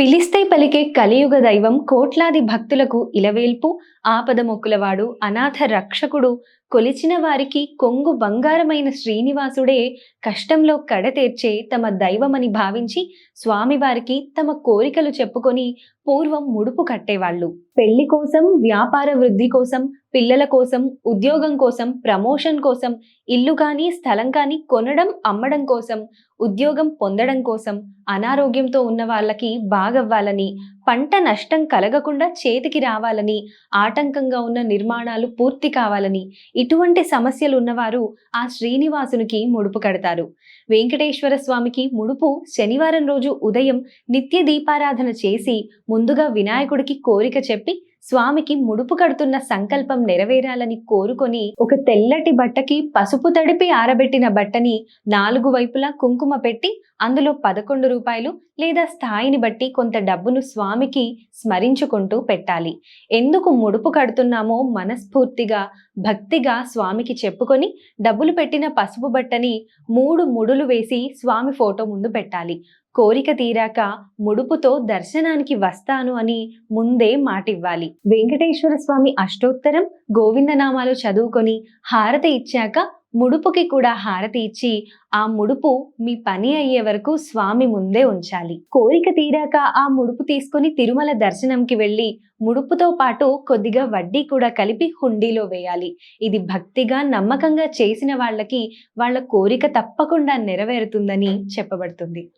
పిలిస్తే పలికే కలియుగ దైవం కోట్లాది భక్తులకు ఇలవేల్పు ఆపద మొక్కులవాడు అనాథ రక్షకుడు కొలిచిన వారికి కొంగు బంగారమైన శ్రీనివాసుడే కష్టంలో కడతీర్చే తమ దైవమని భావించి స్వామివారికి తమ కోరికలు చెప్పుకొని పూర్వం ముడుపు కట్టేవాళ్ళు. పెళ్ళి కోసం వ్యాపార వృద్ధి కోసం పిల్లల కోసం ఉద్యోగం కోసం ప్రమోషన్ కోసం ఇల్లు కానీ స్థలం కానీ కొనడం అమ్మడం కోసం ఉద్యోగం పొందడం కోసం అనారోగ్యంతో ఉన్న వాళ్ళకి బాగవ్వాలని పంట నష్టం కలగకుండా చేతికి రావాలని ఆటంకంగా ఉన్న నిర్మాణాలు పూర్తి కావాలని ఇటువంటి సమస్యలు ఉన్నవారు ఆ శ్రీనివాసునికి ముడుపు కడతారు. వెంకటేశ్వర స్వామికి ముడుపు శనివారం రోజు ఉదయం నిత్య దీపారాధన చేసి ముందుగా వినాయకుడికి కోరిక చెప్పి స్వామికి ముడుపు కడుతున్న సంకల్పం నెరవేరాలని కోరుకొని ఒక తెల్లటి బట్టకి పసుపు తడిపి ఆరబెట్టిన బట్టని నాలుగు వైపులా కుంకుమ పెట్టి అందులో పదకొండు రూపాయలు లేదా స్థాయిని బట్టి కొంత డబ్బును స్వామికి స్మరించుకుంటూ పెట్టాలి. ఎందుకు ముడుపు కడుతున్నామో మనస్ఫూర్తిగా భక్తిగా స్వామికి చెప్పుకొని డబ్బులు పెట్టిన పసుపు బట్టని మూడు ముడులు వేసి స్వామి ఫోటో ముందు పెట్టాలి. కోరిక తీరాక ముడుపుతో దర్శనానికి వస్తాను అని ముందే మాటివ్వాలి. వెంకటేశ్వర స్వామి అష్టోత్తరం గోవిందనామాలు చదువుకొని హారతి ఇచ్చాక ముడుపుకి కూడా హారతి ఇచ్చి ఆ ముడుపు మీ పని అయ్యే వరకు స్వామి ముందే ఉంచాలి. కోరిక తీరాక ఆ ముడుపు తీసుకొని తిరుమల దర్శనంకి వెళ్ళి ముడుపుతో పాటు కొద్దిగా వడ్డీ కూడా కలిపి హుండీలో వేయాలి. ఇది భక్తిగా నమ్మకంగా చేసిన వాళ్ళకి వాళ్ళ కోరిక తప్పకుండా నెరవేరుతుందని చెప్పబడుతుంది.